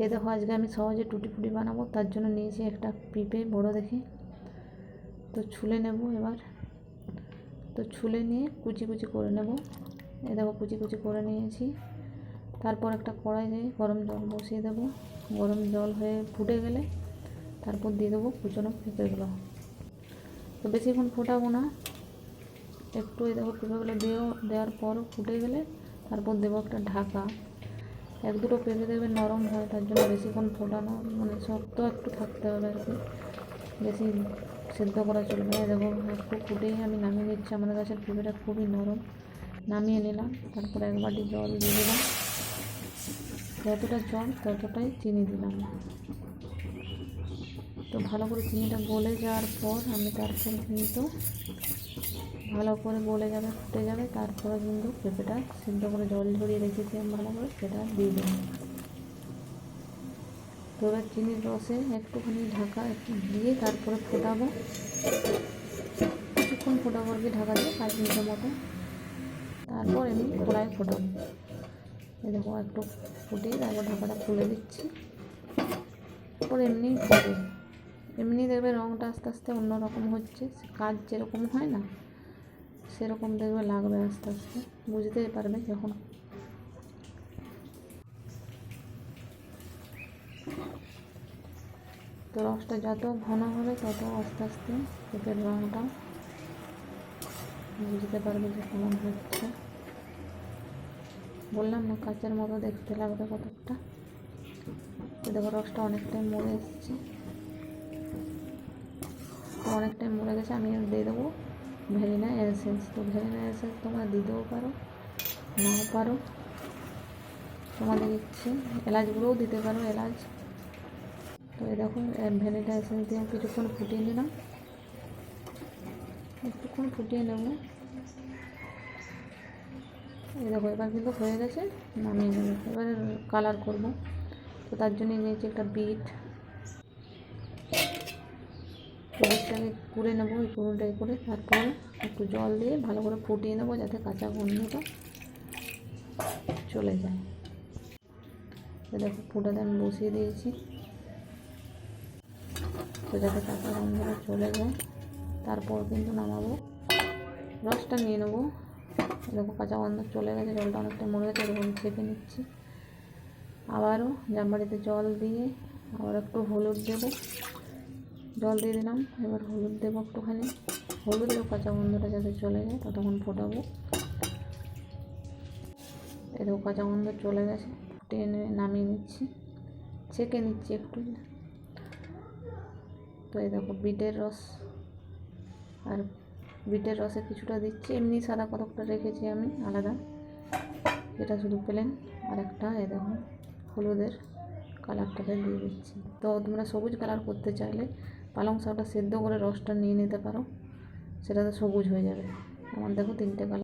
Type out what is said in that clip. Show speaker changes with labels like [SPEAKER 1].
[SPEAKER 1] এই দেখো, আজকে আমি সহজে টুটি ফুটি বানাবো, তার জন্য নিয়েছি একটা পিঁপে, বড় দেখে। তো ছুলে নেব এবার। তো ছুলে নিয়ে কুচি কুচি করে নেব। এ দেখো, কুচি কুচি করে নিয়েছি। তারপর একটা কড়াইয়ে গরম জল বসিয়ে দেবো। গরম জল হয়ে ফুটে গেলে তারপর দিয়ে দেবো কুচনো পেঁপেগুলো। তো বেশিক্ষণ ফোটাবো না। একটু এই দেখো, পেঁপেগুলো দিয়েও দেওয়ার পর ফুটে গেলে তারপর দেবো একটা ঢাকা। এক দুটো পেঁপে দেবে নরম হয়, তার জন্য বেশিক্ষণ ফোটানো মানে শক্ত একটু থাকতে হবে আর কি। বেশি সেদ্ধ করা চলবে না, দেখো একটু ফুটেই আমি নামিয়ে নিচ্ছি, আমাদের গাছের পেঁপেটা খুবই নরম। নামিয়ে নিলাম, তারপরে এক বাটি জল দিয়ে দিলাম। যতটা জল ততটাই চিনি দিলাম। তো ভালো করে চিনিটা গলে যাওয়ার পর আমি তারপর কিন্তু ভালো করে গলে যাবে, ফুটে যাবে, তারপরে কিন্তু পেঁপেটা সিদ্ধ করে জল ঝরিয়ে রেখেছি আমি ভালো করে, সেটা দিয়ে দেবো। তো এবার চিনির রসে একটুখানি ঢাকা একটু দিয়ে তারপরে ফোটাবো। কিছুক্ষণ ফোটাবো আর ঢাকা দিয়ে, পাঁচ মিনিটের মতো। তারপর এমনি কড়াই ফোটাবো। দেখো, একটু ফুটিয়ে তারপর ঢাকাটা খুলে দিচ্ছি। তারপর এমনি হবে এমনি দেখবে রঙটা আস্তে আস্তে অন্যরকম হচ্ছে কাজ যেরকম হয় না, সেরকম দেখবে লাগবে আস্তে আস্তে, বুঝতেই পারবে যখন। তো রসটা যত ঘন হবে, তত আস্তে আস্তে পেঁপের রঙটা বুঝতে পারবে যে কেমন হচ্ছে। বললাম না, কাঁচের মতো দেখতে লাগবে কতটা দেখো রসটা অনেকটাই মরে এসছে। অনেকটাই মরে গেছে, আমি দিয়ে দেবো ভ্যানিলা এসেন্স তো ভ্যানিলা এসেন্স তোমরা দিতেও পারো, নাও পারো। তোমাদের ইচ্ছে, এলাচ গুঁড়োও দিতে পারো এলাচ। তো এই দেখো এসেন্স দিয়ে কিছুক্ষণ ফুটিয়ে নিলাম। একটুক্ষণ ফুটিয়ে নেব। এই দেখো, এবার কিন্তু হয়ে গেছে, নামিয়ে নেব। এবার কালার করব। তো তার জন্য নিয়েছি একটা বিট বিটটাকে কুড়ে নেব ওই কুড়োটাই করে তারপরে একটু জল দিয়ে ভালো করে ফুটিয়ে নেব যাতে কাঁচা গন্ধটা চলে যায়। দেখো ফুটাতে আমি বসিয়ে দিয়েছি। তো যাতে কাঁচা গন্ধটা চলে যায়, তারপর কিন্তু নামাবো। রসটা নিয়ে নেব। দেখো কাঁচা গন্ধ চলে গেছে, জলটা অনেকটা মরে গেছে, এরকম চেপে নিচ্ছি। আবারও জামবাড়িতে জল দিয়ে আবার একটু হলুদ দেবো। জল দিয়ে দিলাম। এবার হলুদ দেবো একটুখানি। হলুদ দেবো কাঁচা গন্ধটা যাতে চলে যায়, ততক্ষণ ফোটাবো। এই দেখো কাঁচা গন্ধ চলে গেছে। ফুটিয়ে নামিয়ে নিচ্ছি। ছেঁকে নিচ্ছি একটু। তো এই দেখো বিটের রস। আর বিটের রসে কিছুটা দিচ্ছি। এমনি সাদা কতকটা রেখেছি আমি, আলাদা। এটা শুধু প্লেন। আর একটা এ দেখো হলুদের। কালারটাকে দিয়ে দিচ্ছি। তো তোমরা সবুজ কালার করতে চাইলে পালং শাকটা সেদ্ধ করে রসটা নিয়ে নিতে পারো। সেটাতে সবুজ হয়ে যাবে। আমার দেখো তিনটে কালার।